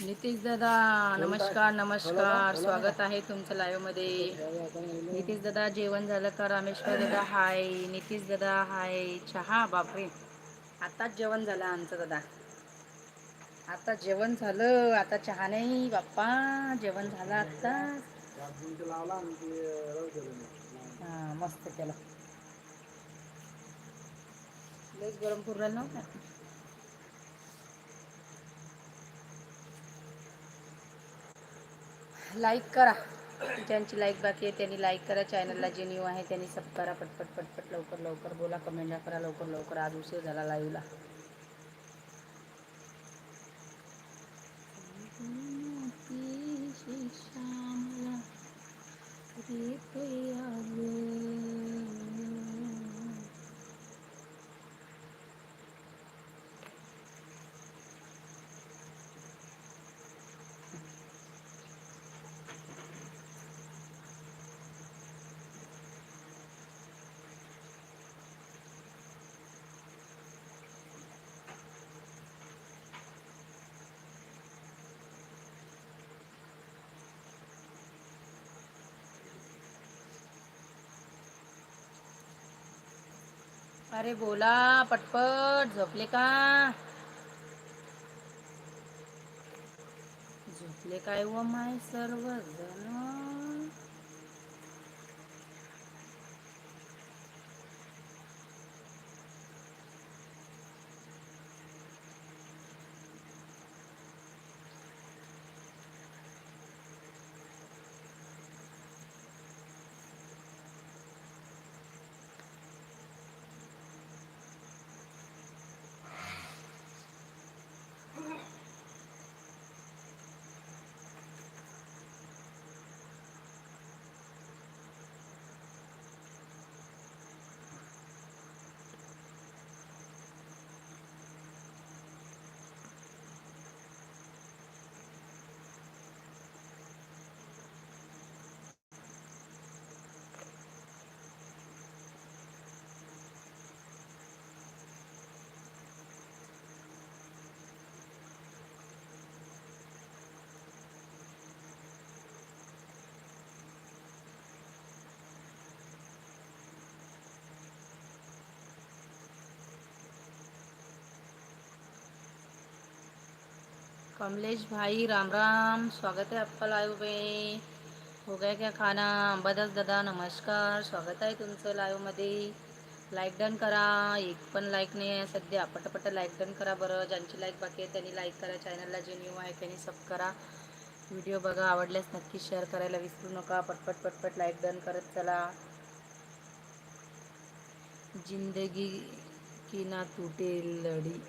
नितीश दादा नमस्कार नमस्कार. स्वागत आहे तुमचं लाईव्हमध्ये. नितीश दादा जेवण झालं का? रामेश्वर दादा हाय. नितीश दादा हाय. चहा? बापरे. आताच जेवण झालं आमचं दादा. आता जेवण झालं. आता चहा नाही. बाप्पा जेवण झालं आता हा मस्त केला. लयच गरम करून नव्हतं लाईक करा. ज्यांची लाईक बाकी आहे त्यांनी लाईक करा. चॅनलला जे न्यू आहे त्यांनी सब करा. पटपट पटपट लवकर लवकर बोला. कमेंट करा. लवकर लवकर. आज उशीर झाला लाईव्हला अरे बोला पटपट झोपले का? झोपले काय व माय सर्वजण? कमलेश भाई राम राम। स्वागत है आपका लाइव में हो गया क्या खाना? अंबादास दादा नमस्कार। स्वागत आहे तुमचं लाईव्हमध्ये लाईक डन करा। एक पण लाईक नाही आहे सध्या. पटापट लाईक डन करा बरं. ज्यांची लाईक बाकी आहे त्यांनी लाईक करा. चॅनलला जे न्यू आहे त्यांनी सब करा. व्हिडिओ बघा. आवडल्यास नक्की शेअर करायला विसरू नका. पटपट पटपट लाईक डन करत चला. जिंदगी की ना तुटेल लढी.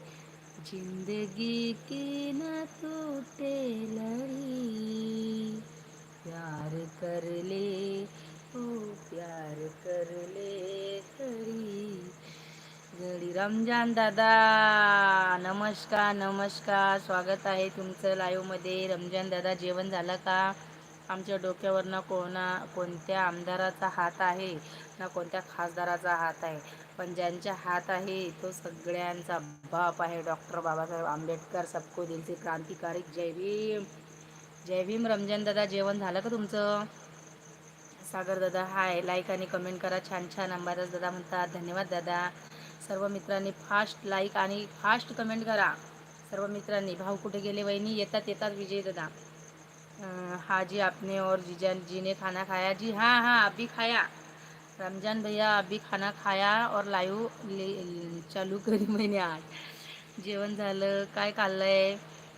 जिंदगी की ना टूटे लड़ी। प्यार कर ले ओ प्यार कर ले करी। घडी रमजान दादा नमस्कार नमस्कार. स्वागत आहे तुमचं लाईव्हमध्ये रमजान दादा जेवण झालं का? आमच्या डोक्यावर ना कोणा कोणत्या आमदाराचा हात आहे ना कोणत्या खासदाराचा हात आहे. पण ज्यांच्या हात आहे तो सगळ्यांचा बाप आहे. डॉक्टर बाबासाहेब आंबेडकर सबको दिलचे क्रांतिकारी. जय भीम. जय भीम रमजान दादा जेवण झालं का तुमचं? सागर दादा हाय. लाईक आणि कमेंट करा. छान छान अंबादास दादा म्हणतात धन्यवाद दादा. सर्व मित्रांनी फास्ट लाईक आणि फास्ट कमेंट करा. सर्व मित्रांनी भाऊ कुठे गेले वहिनी? येतात येतात विजय दादा. हाँ जी आपने और जीजा जी ने खाना खाया। जी हाँ हाँ अभी खाया। रमजान भैया अभी खाना खाया और लाईव चालू करी मैंने आज। जेवण झालं काय खाल्लंय?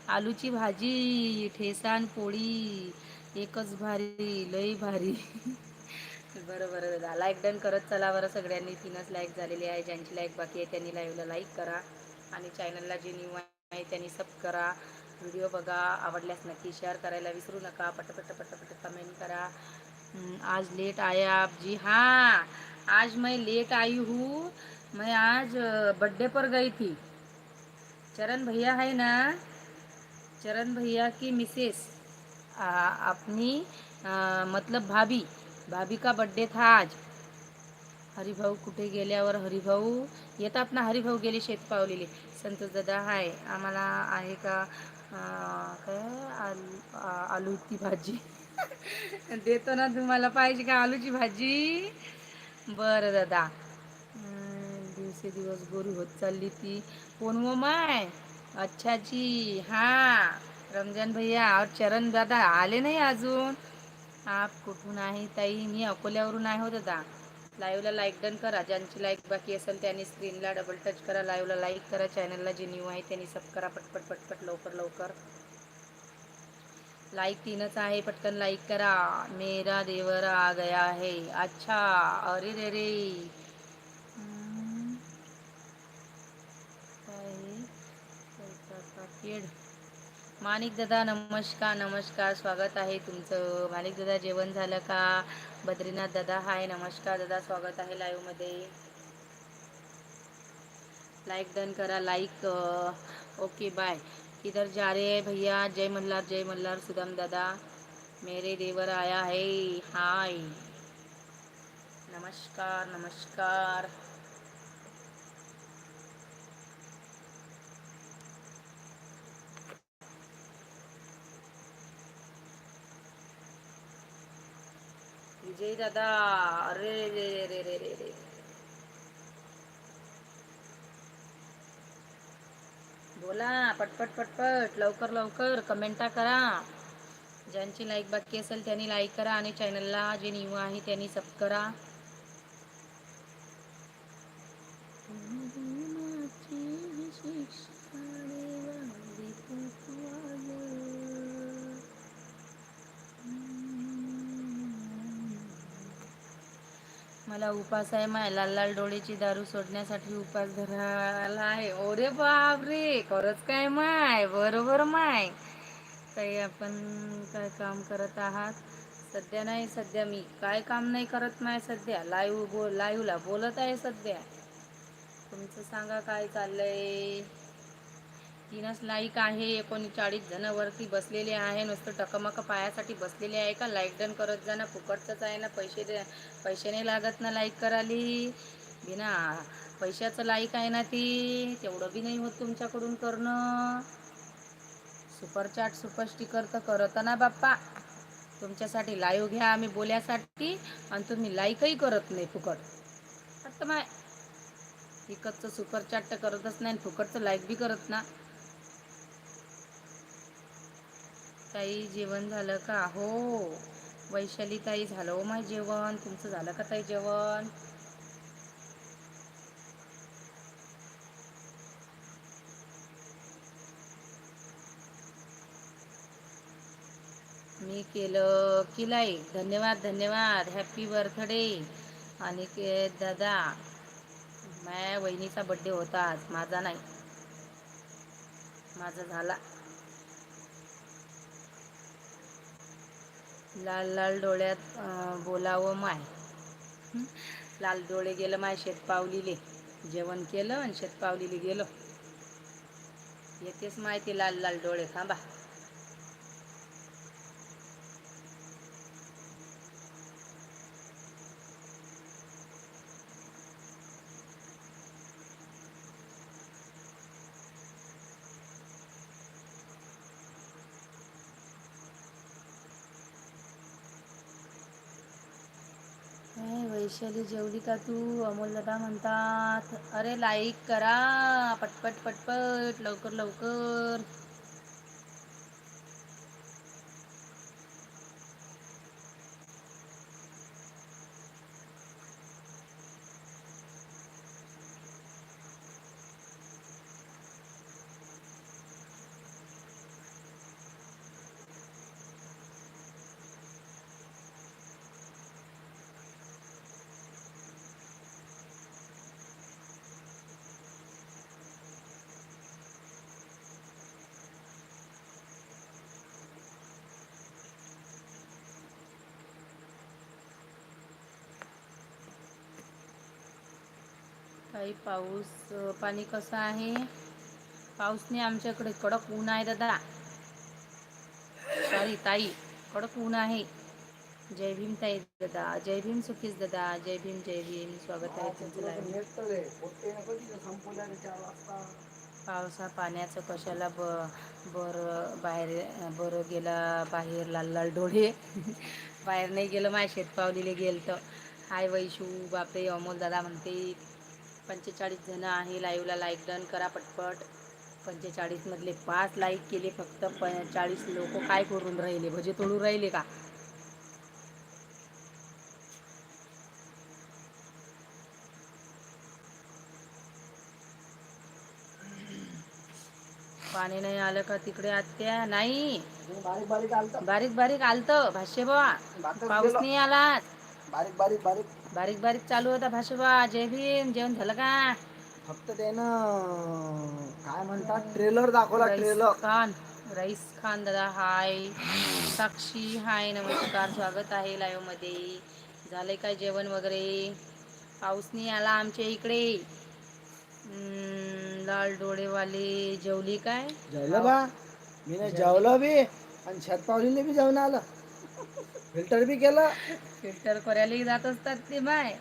आलूची भाजी ठेसान पोळी एकच भारी लई भारी. बरं बरं दादा. लाईक डन करत चला बरं सगळ्यांनी. तीनच लाईक झालेली आहे. ज्यांची लाईक बाकी आहे त्यांनी लाईव्हला लाईक करा. आणि चॅनलला जे न्यू आहे त्यांनी सब करा. व्हिडिओ बघा आवडल्यास नक्की शेअर करायला विसरू नका. पटपट पटपट कमेंट करा. आज लेट आए आप जी हाँ आज मैं लेट आई हूँ. मैं आज बर्थडे पर गई थी. चरण भैया है ना? चरण भैया की मिसेस अपनी आ, मतलब भाभी. भाभी का बर्थडे था आज. हरिभाऊ कुठे गेल्यावर हरिभाऊ? येतात ना हरिभाऊ गेले शेत पावलेले. संतोष दादा हाय. आम्हाला आहे का? काय? आलू आलूची भाजी. देतो ना तुम्हाला पाहिजे का आलूची भाजी? बरं दादा. दिवसे दिवस गोरी होत चालली ती. कोण व माय? अच्छाजी. हा रमजान भैया और चरण दादा आले नाही अजून? आप कुठून आहे ताई? मी अकोल्यावरून आहे होत दादा. लाईव्हला लाईक डन करा. ज्यांची लाईक बाकी असेल त्यांनी स्क्रीनला डबल टच करा. लाईव्हला लाईक करा. चॅनलला जे न्यू आहे त्यांनी सब करा पटपट पटपट लवकर लवकर. लाईक तीनच आहे. पटकन लाईक करा. मेरा देवर आ गया है. अच्छा. अरे रे रे. हम्म, काय दादा नमस्कार नमस्कार. स्वागत आहे तुमचं. माणिक दादा जेवण झालं का? बद्रीनाथ दादा हाय. नमस्कार दादा स्वागत आहे लाईव्हमध्ये. लाइक डन करा लाईक ओके बाय किधर जा रे भैया? जय मल्हार जय मल्हार सुदाम दादा. मेरे देवर आया है. हाय. नमस्कार नमस्कार. विजय दादा अरे रे रे रे रे रे. रे बोला पटपट पटपट लवकर लवकर कमेंटा करा. ज्यांची लाईक बाकी असेल त्यांनी लाईक करा आणि चॅनलला जे न्यू आहे त्यांनी सब करा. मला उपास आहे माय लाल लाल डोळेची दारू सोडण्यासाठी उपास धरायला आहे. ओरे बाप रे खरंच काय माय? बरोबर माय. काही आपण काय काम करत आहात? सध्या नाही सध्या मी काय काम नाही करत नाही सध्या. लाईव्ह बो लाईव्हला बोलत आहे सध्या. तुमचं सांगा काय चाललंय? तीनच लाईक आहे. एकोणचाळीस जण वरती बसलेले आहे. नुसतं टकमक पायासाठी बसलेले आहे का? लाईक डन करत जा ना. फुकटचंच आहे ना. पैसे दे पैसे नाही लागत ना लाईक करायली. बिना पैशाचं लाईक आहे ना ती. तेवढं बी नाही होत तुमच्याकडून करणं. सुपरचाट सुपरस्टिकर सुपर स्टिकर तर करत ना बाप्पा. तुमच्यासाठी लाईव्ह घ्या आम्ही बोल्यासाठी. आणि तुम्ही लाईकही करत नाही फुकट. आता माय इकडचं सुपरचाट तर करतच नाही आणि फुकटचं लाईक बी करत ना. ताई जेवण झालं का? हो, हो. वैशाली ताई झालं. हो माय जेवण. तुमचं झालं का ताई जेवण? मी केलं की लाईक धन्यवाद धन्यवाद. हॅपी बर्थडे आणि के दादा माझ्या वहिनीचा बड्डे होता आज. माझा नाही. माझा झाला. लाल लाल डोळ्यात बोलावं माय. लाल डोळे गेलं माय शेतपावलीले जेवण केलं आणि शेतपावलीले गेलो. येतेच माहिती लाल लाल डोळे थांबा. वैशाली जेवली का तू? अमोल दादा म्हणतात अरे लाईक करा पटपट पटपट लवकर लवकर. काही पाऊस पाणी कसं आहे? पाऊस नाही आमच्याकडे कडक ऊन आहे दादा. सॉरी ताई कडक ऊन आहे. जय भीम ताई दादा. जय भीम सुखीस दादा. जय भीम जय भीम. स्वागत आहे तुमचं पावसा पाण्याचं कशाला ब बरं बाहेर बरं गेला बाहेर लाल लाल डोळे. बाहेर नाही गेलं माझ्या शेतपावलीला गेल तर हाय वैशू बापरे अमोल दादा म्हणते पंचेचाळीस जण आहे लाईव्हला लाईक डन करा पटपट. पंचेचाळीस मधले पाच लाईक केले फक्त प चाळीस लोक काय करून राहिले? भजे तोडून राहिले का? पाणी नाही आलं का तिकडे आत्या? नाही. बारीक बारीक आलत. बारीक बारीक आलत. भाष्य बा बातच पाऊस. नाही आला. बारीक बारीक बारीक. बारीक बारीक चालू होता भाष्य बा जय भीम जेवण झालं का? फक्त त्यानं काय म्हणतात ट्रेलर दाखवला ट्रेलर खान रईस खान दादा हाय. साक्षी हाय नमस्कार स्वागत आहे लाईव्हमध्ये. झालंय काय जेवण वगैरे? पाऊस नाही आला आमच्या इकडे. लाल डोळेवाले जेवली काय? जेवलं बा. मी जेवलं बी आणि शतपावलीने बी जेवण आलं. फिल्टर बी केलं. फिल्टर करायला जात असतात ते बाय.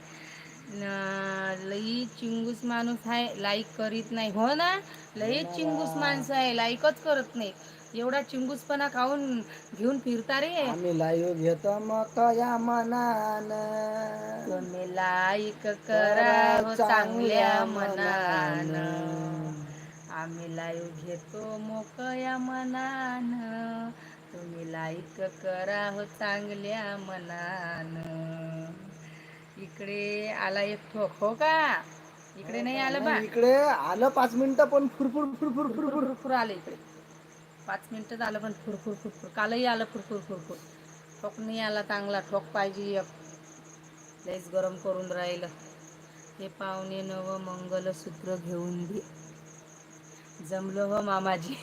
न- लई चिंगूस माणूस आहे लाईक करीत नाही. हो ना? लई चिंगूस माणसं आहे लाईकच करत नाही. एवढा चिंगूसपणा खाऊन घेऊन फिरता रे. आम्ही लाईव्ह घेतो मग या मनान. तुम्ही लाईक करा हो चांगल्या मनान. आम्ही लाईव्ह घेतो मोकळ्या मनान. तुम्ही लाईक करा हो चांगल्या मनान. इकडे आला एक ठोक हो का? इकडे नाही आलं बा. इकडे आलं पाच मिनिटं पण फुरफुर फुरफुर फुरफुर फुरफुर आलं इकडे. पाच मिनिटं झालं पण फुरफुर फुरफुर. कालही आलं फुरफुर फुरफुर. ठोक नाही आला चांगला ठोक पाहिजे एक. लईच गरम करून राहिलं. हे पाहुणे नव मंगलसूत्र घेऊन दे. जमलं हो मामाजी.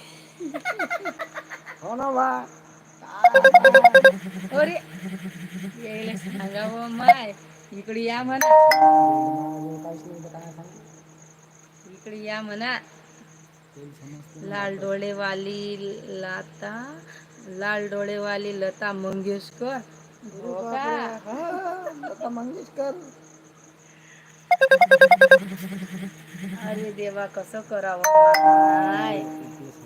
हो ना बा. अरे यायला हो माय. इकडे या म्हणा. काय इकडे या म्हणा. लाल डोळेवाली लता लाल डोळेवाली लता मंगेशकर. हो लता मंगेशकर. अरे देवा कसं करावं? माय भावनात.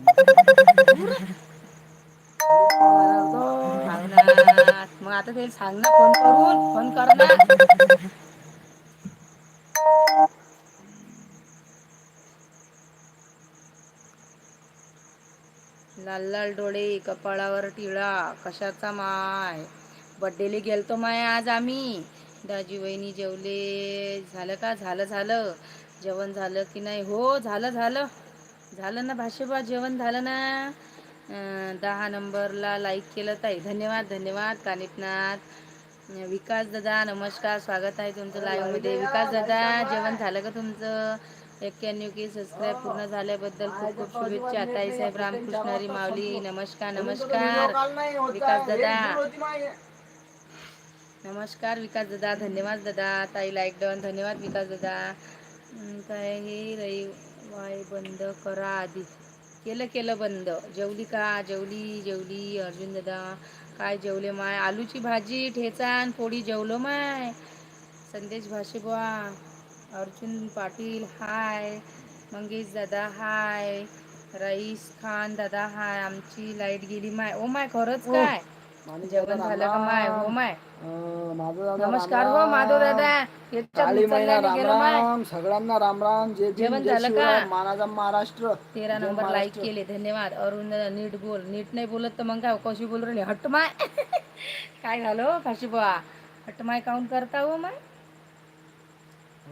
मग आता ते सांग ना फोन करून फोन कर ना लाल लाल डोळे कपाळावर टिळा कशाचा माय? बड्डेले गेलतो माय आज आम्ही. दाजी वहिनी जेवले. झालं का? झालं झालं. जेवण झालं की नाही? हो झालं झालं. झालं ना भाषेबा जेवण झालं ना? दहा नंबरला लाईक केलं ताई. धन्यवाद धन्यवाद. कानिपनाथ विकास दादा नमस्कार. स्वागत आहे तुमचं लाईव्हमध्ये विकास दादा जेवण झालं का तुमचं? एक्क्याण्णव की सबस्क्राईब पूर्ण झाल्याबद्दल खूप खूप शुभेच्छा. ताई साहेब रामकृष्णारी माऊली नमस्कार नमस्कार. विकास दादा. नमस्कार विकास दादा. धन्यवाद दादा. ताई लाईक डन धन्यवाद विकास दादा. काय हे रई वाय बंद करा आधी केलं केलं बंद. जेवली का? जेवली जेवली अर्जुन दादा. काय जेवले माय? आलूची भाजी ठेचा आणि पोळी जेवलो माय. संदेश भाषे बुवा अर्जुन पाटील हाय. मंगेश दादा हाय. रईस खान दादा हाय. आमची लाइट गेली माय. ओ माय खरंच काय? जेवण झालं का? माय हो माय. नमस्कार हो. माधव दादा. काळी महिना राम राम सगळ्यांना राम राम. भीम जेवण झालं का? मानाचा महाराष्ट्र. तेरा नंबर लाईक. केले धन्यवाद. अरुण नीट बोल. नीट नाही बोलत तर मग काय कशी बोल राहिली? हट माय. काय झालं हो काशी बुवा? हट माय काऊन करता हो माय?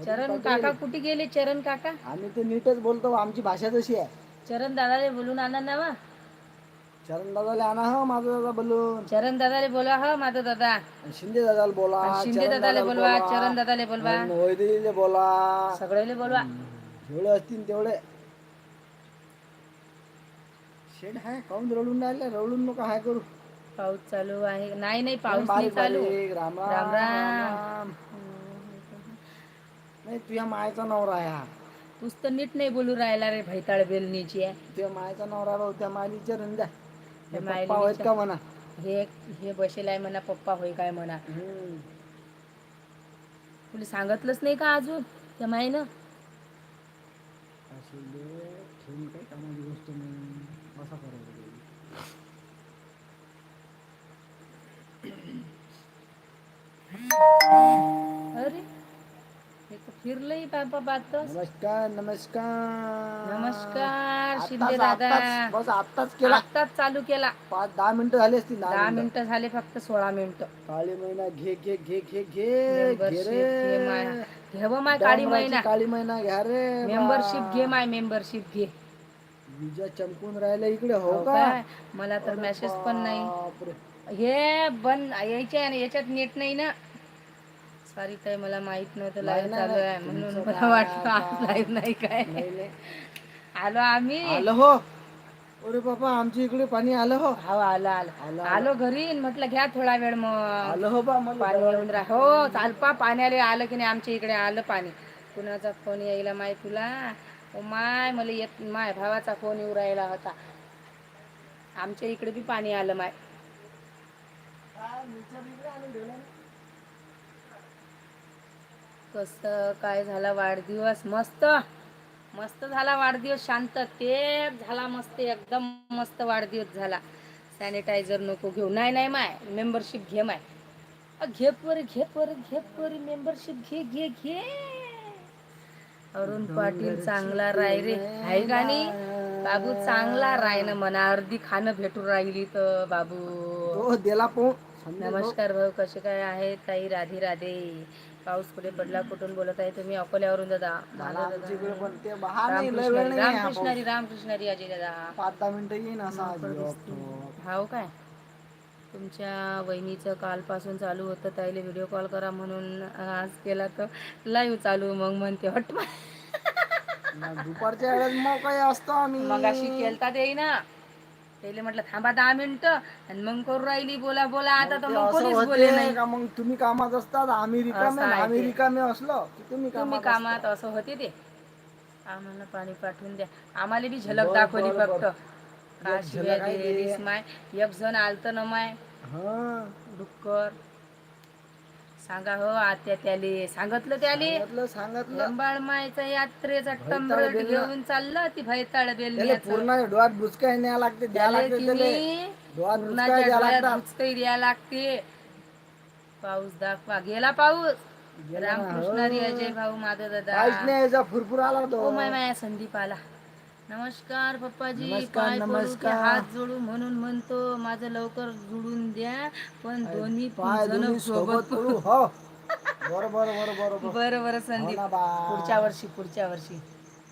चरण काका कुठे गेले? चरण काका? आम्ही तर नीटच बोलतो आमची भाषा तशी आहे. चरण दादाले बोलून आणा ना चरण दादाला आणा हो माझा दादा बोलून. चरण दादाले बोला हा माझा दादा. आणि शिंदे दादाला बोला शिंदे चरण दादाले बोलवा चरण दादाले बोलवा. आणि बोला सगळेले बोलवा. जेवढे असतील तेवढे. शेड हाय काऊन रडून राहिले रडून नको हाय करू. पाऊस चालू आहे. नाही नाही पाऊस नाही बारीक चालू. बारीक राम. राम राम. नाही तुझ्या मायचा नवरा आहे हा. तूच तर नीट नाही बोलू राहिला रे भैताळ बेलनीची आहे तुझ्या मायचा नवरा भाऊ त्या मायलीच्या रंजा त्या पप्पा मायलीच्या- आहेत का म्हणा? हे हे बसेल आहे म्हणा पप्पा होय काय म्हणा. तुला सांगितलंच नाही का अजून त्या माईनं असू दे ठेवून काही कामाची गोष्ट नाही. असा करायचं ते. अरे हे तर फिरलंय बाबा बातच. नमस्कार नमस्कार. नमस्कार शिंदे दादा. बस आत्ताच केला. आत्ताच चालू केला. पाच दहा मिनिटं झाली असती दहा मिनिटं. झाले फक्त सोळा मिनिटं. काळी महिना घे घे घे घे घे मेंबरशिप घे माय. रे घ्यावं माय काळी महिना काळी महिना घ्या रे मेंबरशिप घे माय मेंबरशिप घे. विजा चमकून राहिला इकडे हो हो का? काय? मला तर मेसेज पण नाही. बापरे. हे बंद यायच्या याच्यात नेट नाही ना. सॉरी ताई मला माहीत नव्हतं नाही, लाईव्ह नाही, चालू आहे नाही. म्हणून तुमचं मला काय वाटलं आता? लाईव्ह नाही काय. नाही, नाही. आलो आम्ही. आलं हो. अरे बाबा आमच्या इकडे पाणी आलं हो. हो आलो आलो. आलं, आलो. घरी म्हटलं घ्या थोडा वेळ मग. आलं हो बा मला पाणी येऊन राह. हो चालपा पाण्याला आलं की नाही आमच्या इकडे आलं पाणी. कुणाचा फोन यायला माय तुला? ओ माय मला येत माय भावाचा फोन येऊ राहिला होता. आमच्या इकडे बी पाणी आलं माय. कसं काय झाला वाढदिवस? मस्त. मस्त झाला वाढदिवस शांत ते झाला मस्त एकदम मस्त वाढदिवस झाला. सॅनिटायझर नको घेऊ. नाही नाही माय मेंबरशिप घे माय. अ, घे पोरी घे पोरी घे पोरी मेंबरशिप घे घे घे. अरुण पाटील चांगला राय रे. आहे का नाही बाबू चांगला राय ना मना अर्धी खाणं भेटून राहिली तर बाबू. दिला भाऊ. नमस्कार भाऊ कसे काय आहेत? ताई राधे राधे. पाऊस कुठे पडला कुठून बोलत आहे तुम्ही अकोल्यावरून दादा. रामकृष्णारी हा रामकृष्णारी अजय दादा. पाच दहा मिनिटं येईन असा. हाव काय? तुमच्या वहिनीचं कालपासून चालू होतं ताईले व्हिडिओ कॉल करा म्हणून आज केला तर लाईव्ह चालू मग म्हणते हट दुपारच्या वेळेस मग काही असतो आम्ही? मग अशी केलता ते ना. त्याला म्हटलं थांबा दहा मिनिटं आणि मग करू राहिली बोला बोला आता तर ते मग कोणीच बोले नाही. का मग तुम्ही कामात असतात आम्ही रिकामे असं आहे आम्ही ते. रिकामे असलो की तुम्ही तुम्ही कामात कामात असं होते ते. आम्हाला पाणी पाठवून द्या. आम्हाला बी झलक बरं, दाखवली बरं, फक्त. बरं. एक आहे ते. माय. एक जण आलत ना माय. हा. डुक्कर. सांगा हो आत्या त्याले. सांगितलं त्याले? सांगितलं सांगितलं. लंबाळ मायचा यात्रेचा बेलनं. घेऊन चाललं ती भैताळ त्याला पूर्ण डोळ्यात बुचकाय न्याय लागते द्या त्याले लागते त्याले. किनी डोळ्यात बुचकाय पूर्णाच्या द्या डोळ्यात लागतात. बुचकई द्या लागते. पाऊस दाखवा. गेला पाऊस? गेला ना, रामकृष्णारी हो. अजय भाऊ माधव काहीच दादा. नाही याचा फुरफुर आला तो. ओ माय माया संदीप आला. नमस्कार पप्पाजी. नमस्कार, पाय पडू की नमस्कार. हात जोडू म्हणून म्हणतो माझं लवकर जोडून द्या पण दोन्ही पाय जण दोन्ही सोबत हो. बरं बरं बरं बरं बरं. बरं बरं हो संदीप ना बा. पुढच्या वर्षी पुढच्या वर्षी.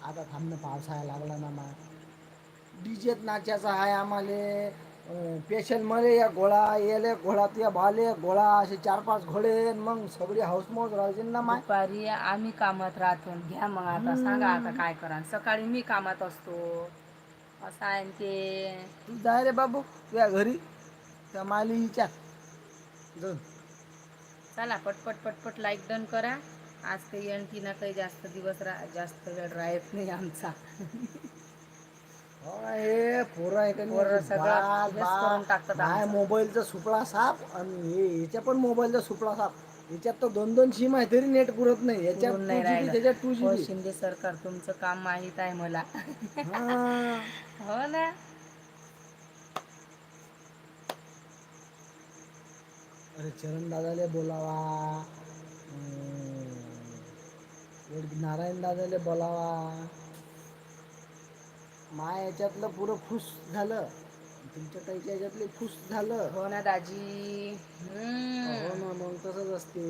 आता थांबणं पावसाळा लागला ना मा. डीजेत नाचायचा आहे आम्हाले. पेशल मले या घोडा येले घोडा तुया भाले घोडा असे चार पाच घोडे मग सगळी हाऊसमौज राहायची ना माय. दुपारी आम्ही कामात राहतो घ्या मग आता सांगा आता काय करा सकाळी मी कामात असतो. असं आहे न ते. तू जाय रे बाबू तुझ्या घरी. त्या माली विचार. जाऊन. चला पटपट पटपट लाईक डन करा. आज काही आणखी ना काही जास्त दिवस रा जास्त वेळ राहत नाही आमचा. हो पोरं आहे का नाही, पोरं अशी सगळं बाल, हेच बाल. करून टाकतात माय आमचं. मोबाईलचा सुपळा साप आणि हे याच्या पण मोबाईलचा सुपळा साप याच्यात तर दोन दोन सिम आहे तरी नेट पुरत नाही. याच्यात पुरून टू नाही राहिलं. त्याच्यात टू हो शिंदे सरकार तुमचं काम माहीत आहे मला. हा. ना. अरे चरण दादाले बोलावा. अं, नारायण दादाले बोलावा. माय याच्यातलं पुरं खुश झालं. तुमच्या ताईच्या याच्यातले खुश झालं. हो ना दाजी. हो हम्म. ना मग तसंच असते.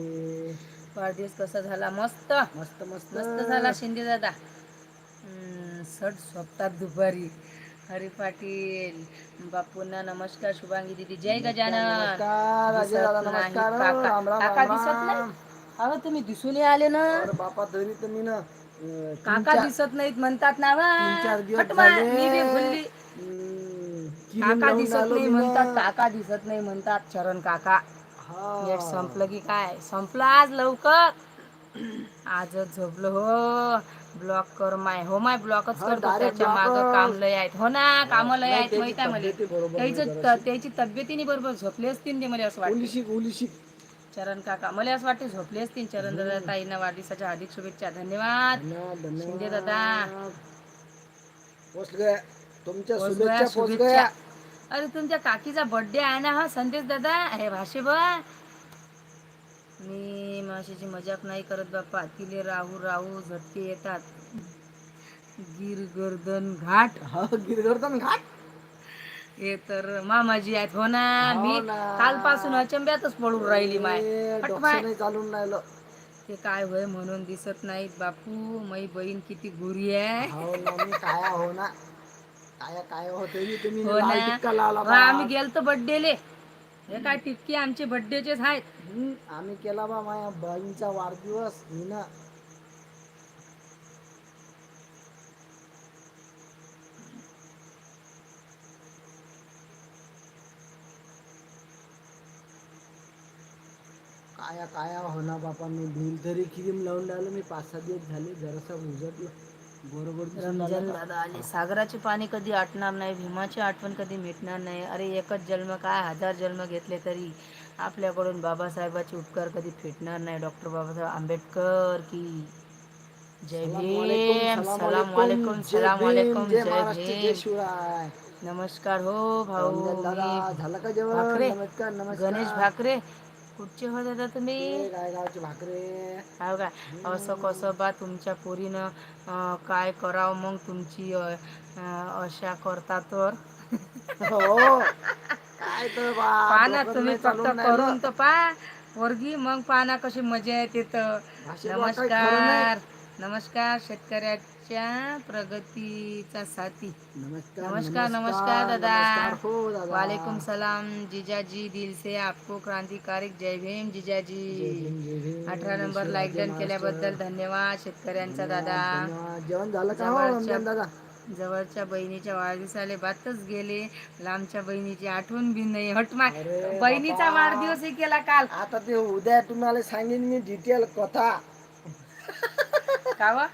वाढदिवस कसा झाला? मस्त. मस्त मस्त. मस्त झाला शिंदे दादा. हम्म, सट स्वप्तात दुपारी. हरी पाटील. बापूंना नमस्कार शुभांगी दिदी. जय गजानन. नमस्कार. दादा दिसत नाही नमस्कार. काका. राम राम काका राम दिसत नाही? राम. अहो तुम्ही दिसून आले ना? अरे बापा तरी तर मी ना. काका दिसत नाहीत म्हणतात ना वा. तीन चार दिवस हटवा, झाले. मी बी भुलली हम्म, किरीम काका लावून दिसत आलो नाही मी ना. म्हणतात काका दिसत नाही म्हणतात चरण काका. हा. नेट संपलं की काय? संपलं आज लवकर. आजच झोपलो हो. ब्लॉक कर माय हो माय ब्लॉकच हा करतो त्याच्या माग काम लय आहेत. हो ना काम लय नाही आहेत त्याची माहीत आहे मले. तब्येती बरोबर नाही त्याच जराशी. त्याची तब्येतीने बरोबर झोपले असतील ते मला असं वाटते. उलिशिक उलिशिक चरण काका. मला असं वाटते झोपले असतील चरण दादा. ताईना वाढदिवसाच्या हार्दिक शुभेच्छा. धन्यवाद. शिंदे दादा. तुमच्या शुभेच्छा शुभेच्छा. अरे तुमच्या काकीचा बड्डे आहे ना हा संदेश दादा? हे भाषे बा मी माशीची मजाक नाही करत बाप्पा. तिले राहू राहू झटके येतात. गिर गर्दन घाट. हा गिरगर्दन घाट? हे तर मामाजी आहेत हो ना. मी हो ना. कालपासून अचंब्यातच पडून राहिली माय. चालून राहिलं. ते काय होय म्हणून दिसत नाहीत बापू. मै बहीण किती गोरी आहे. हो ना मी काय हो ना. काय काय होते मी. तुम्ही हो लाल ना टिक्का लावला मग बा आम्ही गेलतो बड्डेले हे काय टिक्की आमचे बड्डेचेच आहेत. हम्म, आम्ही केला बा माझ्या बहिणीचा वाढदिवस. हिनं काया काया हो ना बापा मी भिल तरी क्रीम लावून राहिलो मी पाच सहा दिवस झाले जरासा उजटलं बरोबर? दादा आले सागराचे पाणी कधी आटणार नाही भीमाची आठवण कधी मिटणार नाही? अरे एकच जन्म काय हजार जन्म घेतले तरी? आपल्याकडून बाबासाहेबाचे उपकार कधी फिटणार नाही डॉक्टर बाबासाहेब आंबेडकर की. जय भीम सलाम वालेकुम सलाम वालेकुम जय भीम. नमस्कार हो भाऊ झालं का जेवण? गणेश भाकरे कुठचे हो दादा तुम्ही? गायगावचे भाकरे. हो का? असं कसं बा तुमच्या पोरीनं काय करावं मग तुमची अशा करता तर? हो. काय तर पाना तुम्ही फक्त. करून तर पा पोरगी मग पाना कशी मजा येते तर. नमस्कार. नमस्कार शेतकऱ्याच्या प्रगतीचा साथी. नमस्कार नमस्कार नमस्कार दादा. नमस्कार. हो दादा. वालेकुम सलाम जीजाजी दिल से आपको क्रांतिकारी जय भीम जीजाजी. अठरा नंबर लाईक डन. केल्याबद्दल धन्यवाद शेतकऱ्यांचा दादा. जेवण झालं का हो जवळच्या बहिणीच्या वाढदिवसाले बातच गेले. लांबच्या बहिणीची आठवण बी नाही. हटमाय अरे बहिणीचा बाबा. वाढदिवसही केला काल. आता ते उद्या तुम्हाला सांगेन मी डिटेल कथा. का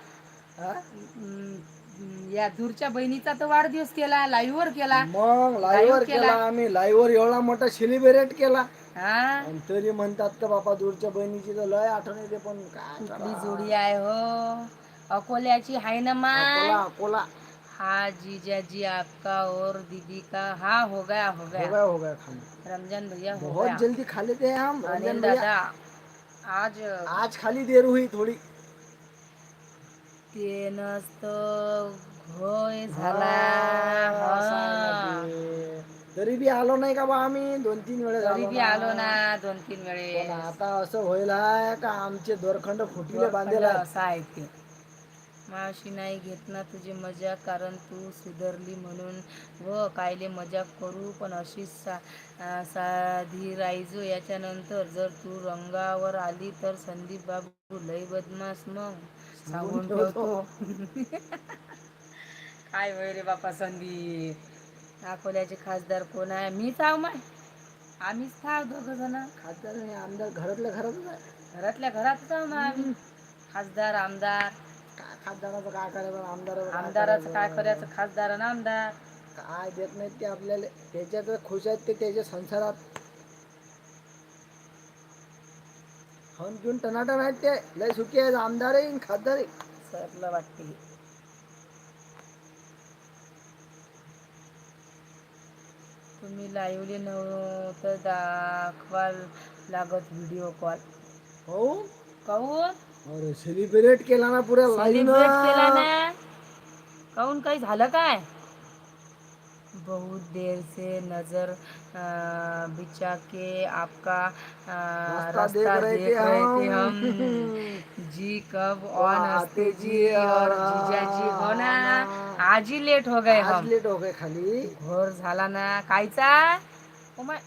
या दूरच्या बहिणीचा तर वाढदिवस केला लाईव्ह वर केला. मग लाईव्ह Live केला. आम्ही. लाईव्ह वर एवढा मोठा सेलिब्रेट केला. हा? आणि तरी म्हणतात का बापा दूरच्या बहिणीची तर लय आठवण येते पण काय कुठली? जोडी आहे हो. अकोल्याची आहे ना माय अकोला अकोला. हाँ जीजा जी आपका और दीदी का. हाँ हो गया हो हो गया गया हो गया खाली. रमजान भैया हो बहुत गया. जल्दी खा लेते हैं हम अनिल रमजान भैया. दादा आज आज खाली देर हुई थोडी. तर घोय झाला. तरी बी आलो नाही का बा आम्ही? दोन तीन वेळेस तरी बी आलो ना दोन तीन पण वेळेस आता असं होईल आहे का? आमचे दोरखंड फुटीले बांधेल. असं आहे ते मावशी नाही घेत ना तुझी मजा कारण तू सुधरली म्हणून. व कायले मजा करू पण अशीच सा साधी राहायचो याच्यानंतर जर तू रंगावर आली तर संदीप बाबू लय बदमास मग. सांगून ठेवतो. काय होय रे बापा संदीप? अकोल्याचे खासदार कोण आहे? मीच आव माय. आम्हीच थाव दोघ जण. खासदार आणि आमदार घरातल्या घरातच आहे. घरातल्या घरातच आहो मग आम्ही. खासदार आमदार. काय खासदाराचं काय करायचं? आमदाराचं काय आमदाराचं काय करायचं? करायचं खासदार आणि आमदार. काय देत नाहीत ते आपल्याला. त्याच्यात खुश आहेत ते त्याच्या संसारात. खाऊन पिऊन टनाटन आहेत ते. लय सुखी आहेत आमदार आहे खासदार आहे सरला वाटते. तुम्ही लाईव्हली नव्हतं दाखवाल लागत व्हिडिओ कॉल हो? काहून? अरे सेलिब्रेट केला ना पुऱ्या सेलिब्रेट केला ना? काहून? काही झालं काय? बहुत देर से नजर बिछा के आपका रास्ता देख रहे थे हम। जी कब ऑन हंसते जी और और जीजा जी हो ना। आज ही लेट हो गए हम। लेट हो गए खाली। घोर झाला ना। कायचा? ओ माय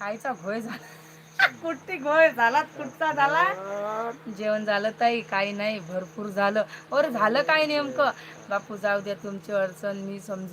कायचा घोय झाला? कुठती घोय झाला कुठचा झाला? जेवण झालं ताई काही नाही भरपूर झालं. अरे झालं काय नेमकं? बापू जाऊ द्या तुमची अडचण मी समजू